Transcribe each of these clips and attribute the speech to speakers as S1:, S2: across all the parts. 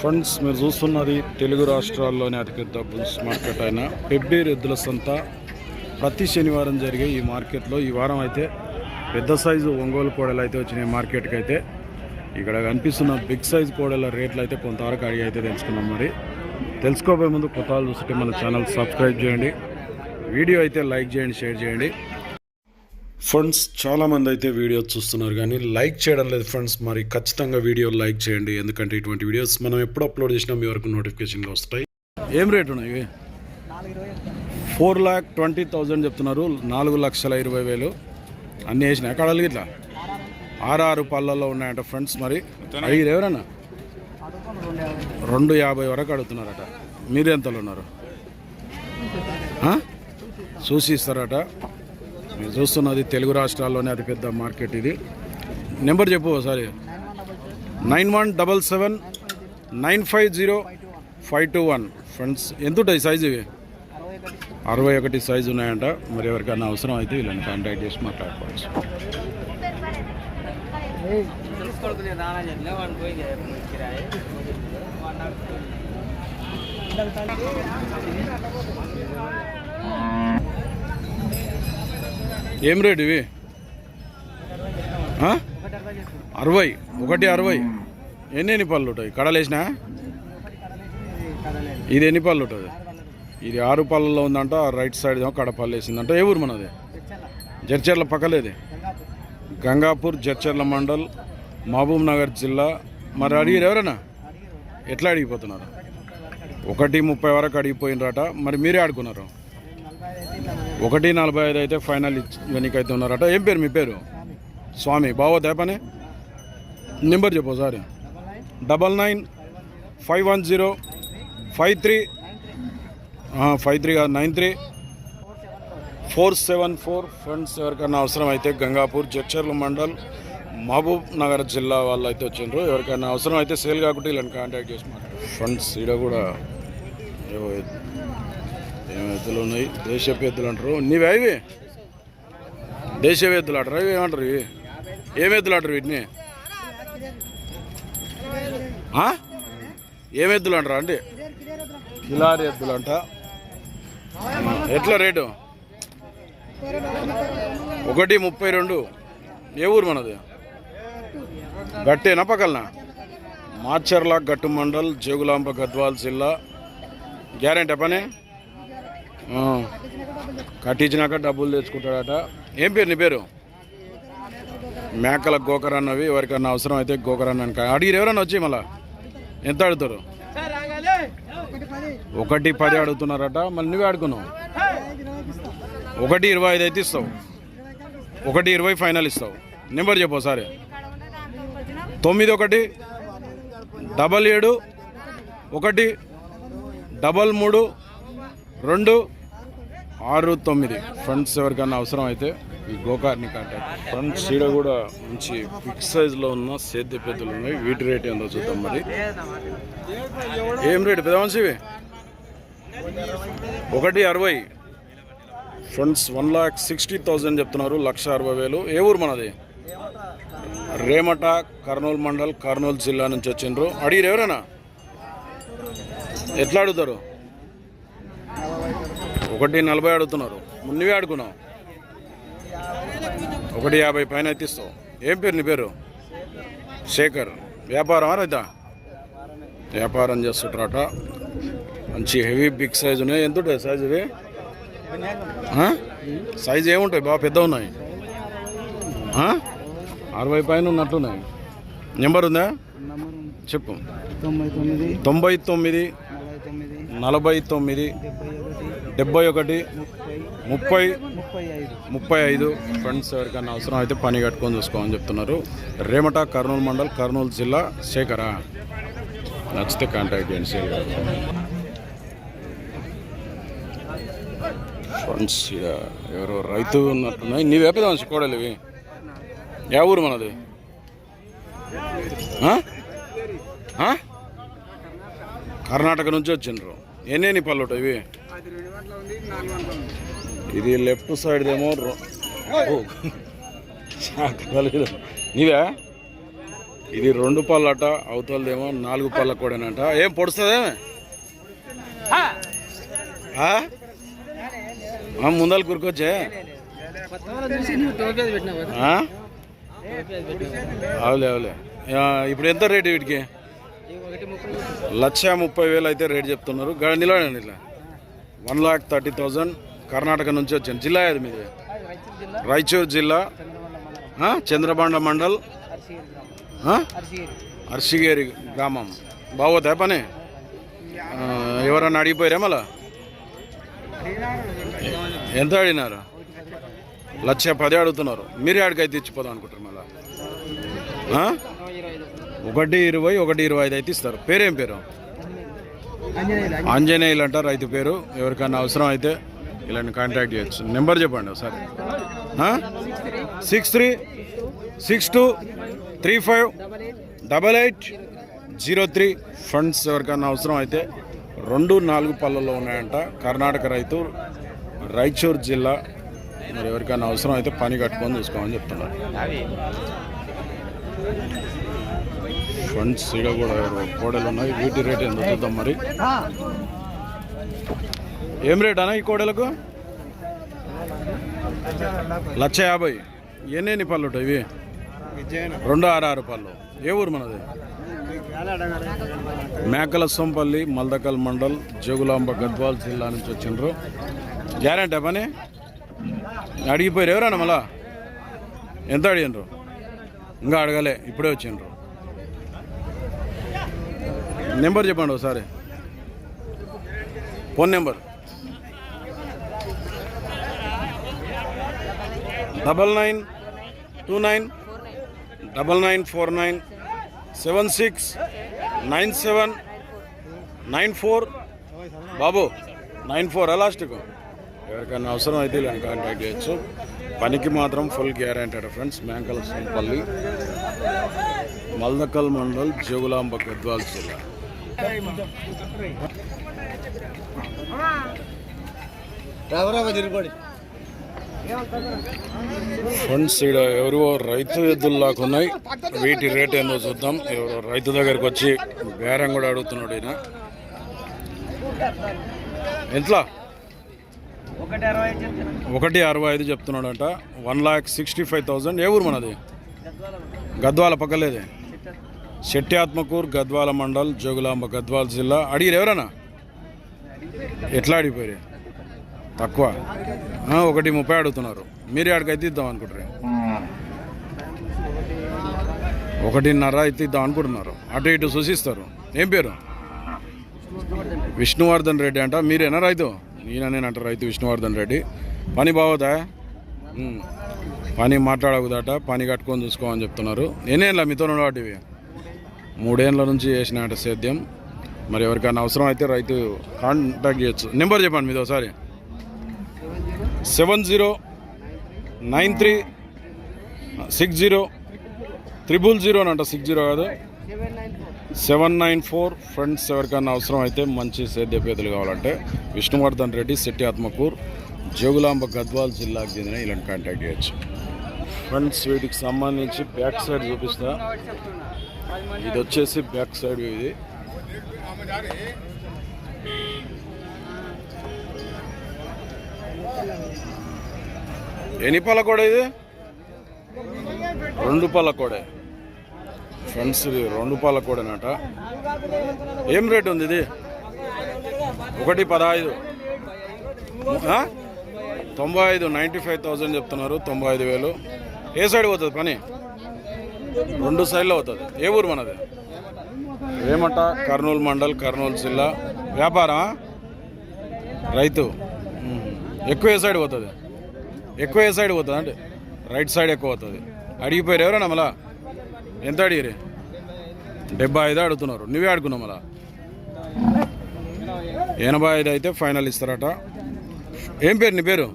S1: Friends మీరు చూస్తున్నది తెలుగు రాష్ట్రాల్లోని అతిపెద్ద బుల్స్ మార్కెట్ అయిన పెబ్బేరు ఎద్దుల సంత. ప్రతి శనివారం జరిగే ఈ మార్కెట్లో ఈ వారం అయితే పెద్ద సైజు ఒంగోలు కోడలు అయితే వచ్చినాయి మార్కెట్కి అయితే. ఇక్కడ కనిపిస్తున్న బిగ్ సైజ్ కోడల రేట్లు అయితే కొంతవరకు అడిగి అయితే తెలుసుకున్నాం మరి. తెలుసుకోబోయే ముందు కొత్త చూస్తుంటే మన ఛానల్ సబ్స్క్రైబ్ చేయండి. వీడియో అయితే లైక్ చేయండి షేర్ చేయండి. ఫ్రెండ్స్ చాలామంది అయితే వీడియో చూస్తున్నారు కానీ లైక్ చేయడం లేదు ఫ్రెండ్స్ మరి ఖచ్చితంగా వీడియో లైక్ చేయండి. ఎందుకంటే ఇటువంటి వీడియోస్ మనం ఎప్పుడు అప్లోడ్ చేసినా మీ వరకు నోటిఫికేషన్గా వస్తాయి. ఏం రేట్ ఉన్నాయి ఫోర్ ల్యాక్ ట్వంటీ థౌజండ్ చెప్తున్నారు. నాలుగు లక్షల ఇరవై వేలు. అన్నీ వేసినాయి? ఎక్కడ ఇట్లా ఆరు ఆరు పళ్ళల్లో ఉన్నాయంట ఫ్రెండ్స్ మరి. అయ్యి ఎవరన్నా? రెండు యాభై వరకు అడుగుతున్నారట. మీరు ఎంతలో ఉన్నారు? చూసి ఇస్తారట. మీరు చూస్తున్నది తెలుగు రాష్ట్రాల్లోనే అతిపెద్ద మార్కెట్ ఇది. నెంబర్ చెప్పు ఒకసారి. Nine one double seven nine five zero five two one. Friends ఎంతుంటాయి size ఇవి? అరవై ఒకటి సైజు ఉన్నాయంట. మరి ఎవరికైనా అవసరం అయితే వీళ్ళని కాంటాక్ట్ చేసి మాట్లాడుకోవచ్చు. ఏం రేటు ఇవి? అరవై ఒకటి అరవై. ఎన్ని ఎన్ని పళ్ళు ఉంటాయి? కడలేసినా ఇది ఎన్ని పళ్ళు ఉంటుంది? ఇది ఆరు పళ్ళలో ఉందంట రైట్ సైడ్ ఏమో కడపల్లి వేసిందంట. ఏ ఊరు మనది? జడ్చర్ల పక్కలేది? గంగాపూర్ జడ్చర్ల మండల్ మహబూబ్ నగర్ జిల్లా. మరి అడిగిరు ఎవరైనా ఎట్లా అడిగిపోతున్నారు? ఒకటి ముప్పై వరకు అడిగిపోయినరట. మరి మీరే ఆడుకున్నారు? ఒకటి నలభై ఐదు అయితే ఫైనల్ వెనకైతే ఉన్నారట. ఏం పేరు మీ పేరు? స్వామి. బావో పని నెంబర్ చెప్పు sir double nine five one zero five three. Five three కాదు nine three. Four seven four. Friends ఎవరికైనా అవసరం అయితే గంగాపూర్ జడ్చర్ల మండల్ మహబూబ్ నగర్ జిల్లా వాళ్ళు అయితే వచ్చిండ్రు. ఎవరికైనా అవసరం అయితే సేల్ కాకుండా వీళ్ళని కాంటాక్ట్ చేసి ఫ్రెండ్స్ ఈడ కూడా ఏం ఎద్దులు ఉన్నాయి? దేశపు ఎద్దులు అంటారు. నీవే ఇవి? దేశపు ఎద్దులు అంటారు? ఇవి ఏమంటారు ఇవి? ఏం ఎద్దులు అంటారు వీటిని? ఆ? అంటారా ఎద్దులు అండి కిలారి ఎద్దులు అంట. ఎట్లా రేటు? ఒకటి ముప్పై రెండు. ఏ ఊరు మనది? గట్టేనా పక్కలనా? మాచర్ల గట్టు మండల్ జోగులాంబ గద్వాల్ జిల్లా. గ్యారెంటీ పని? కట్టించినాక డబ్బులు తెచ్చుకుంటాడట. ఏం పేరు నీ పేరు? మేకల గోకరన్నవి ఎవరికన్నా అవసరం అయితే గోకరన్న అని అడిగిరు ఎవరన్నా వచ్చి మళ్ళా? ఎంత అడుగుతారు? ఒకటి పది అడుగుతున్నారట మళ్ళీ నువ్వే అడుగున్నావు. ఒకటి ఇరవై ఐదు అయితే ఇస్తావు. ఒకటి ఇరవై ఫైనల్ ఇస్తావు. నెంబర్ చెప్పు ఒకసారి. తొమ్మిది ఒకటి డబల్ ఏడు ఒకటి డబల్ మూడు రెండు ఆరు తొమ్మిది. ఫ్రెండ్స్ ఎవరికైనా అవసరం అయితే ఈ గోకార్ని కాంటాక్ట్ ఫ్రెండ్స్ ఈడ కూడా మంచి బిగ్ సైజ్లో ఉన్న సేద్య పెద్దలు ఉన్నాయి. వీటి రేట్ ఏందో చూద్దాం మరి. ఏం రేటు పెద్ద ఒకటి అరవై. Friends one lakh sixty thousand చెప్తున్నారు. లక్ష అరవై వేలు. ఏ ఊరు మనది? రేమట కర్నూలు మండల్ కర్నూలు జిల్లా నుంచి వచ్చిండ్రు. అడిగిరు ఎవరైనా? ఎట్లా అడుగుతారు? ఒకటి నలభై అడుగుతున్నారు. నువ్వే అడుగున్నావు ఒకటి యాభై పైన అయితే ఏం పేరు నీ పేరు? శేఖర్. వ్యాపారం రైతా? వ్యాపారం చేస్తుంటారట. మంచి హెవీ బిగ్ సైజ్ ఉన్నాయి. ఎంత ఉంటాయి సైజు ఇవి? ఏముంటాయి? బాగా పెద్ద ఉన్నాయి. అరవై పైన ఉన్నట్టున్నాయి. నెంబర్ ఉందా? చెప్పు.
S2: తొంభై తొమ్మిది
S1: తొంభై తొమ్మిది
S2: నలభై తొమ్మిది డెబ్బై ఒకటి ముప్పై
S1: ముప్పై
S2: ముప్పై ఐదు.
S1: ఫ్రెండ్స్ ఎవరికైనా అవసరం అయితే పని కట్టుకొని చూసుకోమని చెప్తున్నారు. రేమట కర్నూలు మండల్ కర్నూలు జిల్లా శేఖరా. నచ్చితే కాంటాక్ట్ చేయండి శేఖర్ ఫ్రెండ్స్ ఎవరో రైతు ఉన్నట్టున్నాయి. నీ వేపేదా కోడలు ఇవి. యా ఊరు మనది? కర్ణాటక నుంచి వచ్చిండ్రు. ఎన్ని పళ్ళు ఇవి? ఇది లెఫ్ట్ సైడ్ ఏమో. నీవే? ఇది రెండు పళ్ళట అవతలదేమో నాలుగు పళ్ళ కూడానంట. ఏం పొడుస్తుందే ముందలు కురుకొచ్చే? అవులే అవులే. ఆ, ఇప్పుడు ఎంత రేటు వీటికి? లక్ష ముప్పై వేలు అయితే రేట్ చెప్తున్నారు. గడ నిలబడండి ఇట్లా. One lakh thirty thousand Karnataka నుంచి వచ్చాను జిల్లా ఏది మీది? రాయచూరు జిల్లా. చంద్రబాండ మండల్. అర్షిగేరి గ్రామం. బాగోతే పని? ఎవరన్నా అడిగిపోయారా మళ్ళా? ఎంత అడిగినారు? లక్ష పది అడుగుతున్నారు. మీరే ఆడికైతే ఇచ్చిపోదాం అనుకుంటారు మళ్ళా. ఒకటి ఇరవై ఒకటి ఇరవై ఐదు అయితే ఇస్తారు. పేరేం పేరు? ఆంజనేయులు అంటారు రైతు పేరు. ఎవరికైనా అవసరం అయితే ఇలాంటి కాంటాక్ట్ చేయొచ్చు. నెంబర్ చెప్పండి ఒకసారి. Six three six two three five double eight zero three funds ఎవరికైనా అవసరం అయితే రెండు నాలుగు పళ్ళల్లో ఉన్నాయంట. కర్ణాటక రైతు రాయచూర్ జిల్లా. మరి ఎవరికైనా అవసరం అయితే పని కట్టుకొని చూసుకోమని చెప్తున్నారు. ఫ్రెండ్స్ ఇక్కడ కూడా కోడలు ఉన్నాయి. వీటి రేట్ ఎంత చూద్దాం మరి. ఏం రేట్ అన్న ఈ కోడలకు? లక్ష యాభై. ఎన్ని పళ్ళు ఇవి? రెండు ఆరు ఆరు పళ్ళు. ఏ ఊరు మనది? మేకల సొంపల్లి మల్దకల్ మండల్ జోగులాంబ గద్వాల్ జిల్లా నుంచి వచ్చిండ్రు. గ్యారంటీ పని? అడిగిపోయారు ఎవరన్నా మళ్ళా? ఎంత అడిగినరు ఇంకా అడగలే ఇప్పుడే వచ్చిండ్రు. నెంబర్ చెప్పండి ఒకసారి. Phone number. Double nine two nine double nine four nine seven six nine seven nine four. బాబు నైన్ ఫోర్ లాస్ట్కు? ఎవరికైనా అవసరం అయితే ఇలా కాంటాక్ట్ చేయొచ్చు. పనికి మాత్రం full guarantee friends Menkal Sompalli Maldakal mandal Jogulamba Gadwal జిల్లా. ఫ్రెండ్స్ ఇక్కడ ఎవరో రైతు ఎద్దుల్లాగా ఉన్నాయి. వీటి రేట్ ఏందో చూద్దాం. ఎవరో రైతు దగ్గరికి వచ్చి బేరం కూడా అడుగుతున్నాడు ఈయన. ఎంతలా
S2: ఒకటి అరవై
S1: ఒకటి అరవై ఐదు చెప్తున్నాడంట. One lakh sixty five thousand. ఏ ఊరు మనది? గద్వాల పక్కలేదే. శెట్టిఆత్మకూర్ గద్వాల మండల్ జోగులాంబ గద్వాల జిల్లా. అడిగిరు ఎవరన్నా? ఎట్లా అడిగిపోయారు తక్కువ. ఒకటి ముప్పై అడుగుతున్నారు. మీరే ఆడికైతే ఇద్దాం అనుకుంటారు ఒకటిన్నర అయితే ఇద్దాం అనుకుంటున్నారు. అటు ఇటు సూచిస్తారు. ఏం పేరు? విష్ణువర్ధన్ రెడ్డి అంట. మీరేనా రైతు? ఈయన రైతు విష్ణువర్ధన్ రెడ్డి. పని బాగోదా? పని మాట్లాడకూడదట. పని కట్టుకొని చూసుకోమని చెప్తున్నారు. నేనేలా మీతో వాటివి మూడేళ్ళ నుంచి చేసిన సేద్యం. మరి ఎవరికైనా అవసరం అయితే రైతు కాంటాక్ట్ చేయొచ్చు. నెంబర్ చెప్పండి మీది ఒకసారి. Seven zero nine three six zero triple zero అంట. సిక్స్ జీరో కాదు. సెవెన్ నైన్ ఫోర్ ఫ్రెండ్స్ ఎవరికైనా అవసరం అయితే మంచి సేద్య పేదలు కావాలంటే విష్ణువర్ధన్ రెడ్డి శెట్టి ఆత్మకూర్ జోగులాంబ గద్వాల్ జిల్లాకు చెందిన ఇలాంటి కాంటాక్ట్ చేయొచ్చు. ఫ్రెండ్స్ వీటికి సంబంధించి బ్యాక్ సైడ్ చూపిస్తా. ఇది వచ్చేసి బ్యాక్ సైడ్ ఇది. ఎన్ని పళ్ళ కూడా ఇది? రెండు పళ్ళ కూడా ఫ్రెండ్స్ ఇది రెండు పాల కూడానట ఏం రేట్ ఉంది ఇది? ఒకటి పదహైదు. తొంభై ఐదు నైంటీ ఫైవ్ థౌజండ్ చెప్తున్నారు తొంభై ఐదు వేలు. ఏ సైడ్ పోతుంది పని? రెండు సైడ్లో అవుతుంది ఏ ఊరు మనది? ఏమంట కర్నూలు మండల్ కర్నూలు జిల్లా. వ్యాపారం రైతు. ఎక్కువ ఏ సైడ్ పోతుంది? ఎక్కువ ఏ సైడ్ పోతుంది అంటే రైట్ సైడ్ ఎక్కువ అవుతుంది అడిగిపోయారు ఎవరన్నా మళ్ళా? ఎంత అడిగిరి డెబ్బై ఐదు అడుగుతున్నారు. నువ్వే అడుగున్నావు మళ్ళా? ఎనభై ఐదు అయితే ఫైనల్ ఇస్తారట. ఏం పేరు నీ పేరు?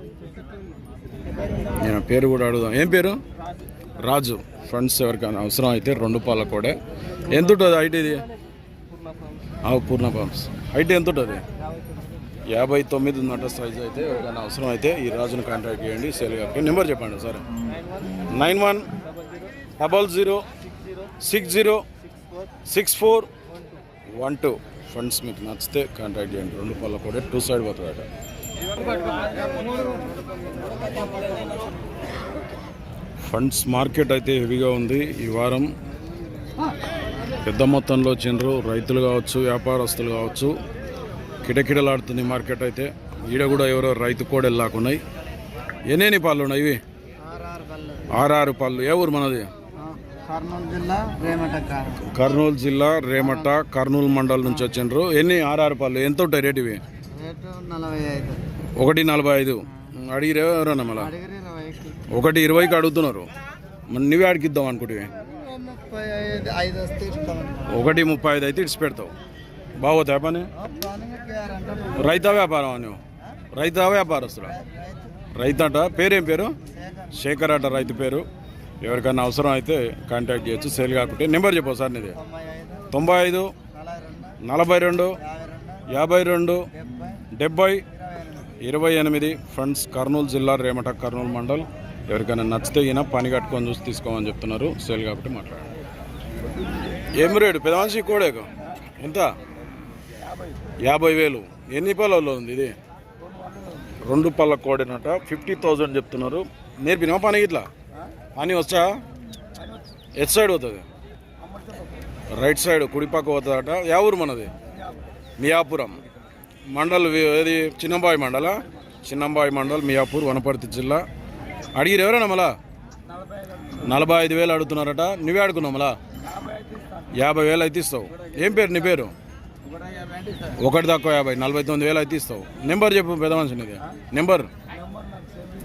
S1: నేను పేరు కూడా అడుగుదాం. ఏం పేరు? రాజు. ఫ్రెండ్స్ ఎవరికైనా అవసరం అయితే రెండు పాల కూడా. ఎంత ఉంటుంది హైట్ ఇది? పూర్ణ పాంప్స్. హైట్ ఎంత ఉంటుంది యాభై తొమ్మిది ఉందంట సైజ్ అయితే. ఎవరికైనా అవసరం అయితే ఈ రాజును కాంటాక్ట్ చేయండి. సేల్ గారికి. నెంబర్ చెప్పండి సరే. Nine one double zero six zero
S2: six four one two.
S1: Friends funds మీకు నచ్చితే కాంటాక్ట్ చేయండి. రెండు పళ్ళ కూడా. టూ సైడ్ పోతుందట. ఫండ్స్ మార్కెట్ అయితే హెవీగా ఉంది. ఈ వారం పెద్ద మొత్తంలో చిన్నరు రైతులు కావచ్చు వ్యాపారస్తులు కావచ్చు. కిటకిటలాడుతుంది మార్కెట్ అయితే. ఈడ కూడా ఎవరో రైతు కోడలు లాక్కున్నాయి ఎన్నేని పాలు ఉన్నాయి ఇవి?
S2: ఆర్ఆర్
S1: పాలు ఏ ఊరు మనది?
S2: కర్నూలు జిల్లా రేమట కారం.
S1: కర్నూలు మండలం నుంచి వచ్చిండ్రు. ఎన్ని? ఆరారు పాలు ఎంత ఉంటాయి రేటు ఇవి? ఒకటి నలభై ఐదు. అడిగిరే ఎవరన్నా మళ్ళా? ఒకటి ఇరవైకి అడుగుతున్నారు. మరి నువ్వే అడిగిద్దాం అనుకుంటే ఒకటి ముప్పై ఐదు అయితే ఇడిచి పెడతావు. బాగోతా పని? రైతా వ్యాపారం అని. రైతా వ్యాపారస్తుడా? అంట పేరేం పేరు? శేఖర్ అట రైతు పేరు. ఎవరికైనా అవసరం అయితే కాంటాక్ట్ చేయొచ్చు. సేల్ కాకుంటే నెంబర్ చెప్పు సార్ నీది.
S2: తొంభై ఐదు నలభై రెండు యాభై రెండు డెబ్బై ఇరవై ఎనిమిది
S1: ఫ్రెండ్స్ కర్నూలు జిల్లా రేమట కర్నూలు మండల్. ఎవరికైనా నచ్చితే ఈయన పని కట్టుకొని చూసి తీసుకోమని చెప్తున్నారు. సేల్ కాబట్టి మాట్లాడండి. ఏం రేటు పెదవాన్సి కోడేకు. ఎంత? యాభై వేలు. ఎన్ని పళ్ళలో ఉంది ఇది? రెండు పళ్ళ కోడేనట. ఫిఫ్టీ థౌజండ్ చెప్తున్నారు. నేర్పినా పని ఇట్లా పని వచ్చా? ఎట్ సైడ్ పోతుంది? రైట్ సైడ్ కుడిపక్క పోతుందట. యా ఊరు మనది? మియాపురం. మండల్ వి- ఏది? చిన్నంబాయి మండల? చిన్నంబాయి మండల్ మియాపూర్ వనపర్తి జిల్లా. అడిగిరు ఎవరైనా మళ్ళా? నలభై ఐదు వేలు అడుగుతున్నారట. నువ్వే అడుగున్నావు మళ్ళా? యాభై వేలు అయితే ఇస్తావు. ఏం పేరు నీ పేరు? ఒకటి తక్కువ యాభై నలభై తొమ్మిది వేలు అయితే ఇస్తావు. నెంబర్ చెప్పు పెద్ద మనిషి నీది. నెంబర్?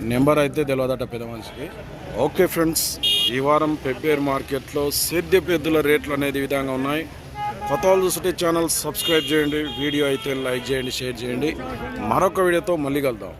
S1: నెంబర్ అయితే తెలియదట పెద్ద మనిషికి. ఓకే ఫ్రెండ్స్ ఈ వారం పెబ్బేర్ మార్కెట్లో సేద్య పెద్దల రేట్లు అనేది విధంగా ఉన్నాయి. కొత్త వాళ్ళు చూస్తుంటే ఛానల్ సబ్స్క్రైబ్ చేయండి వీడియో అయితే లైక్ చేయండి షేర్ చేయండి. మరొక వీడియోతో మళ్ళీ కలుద్దాం.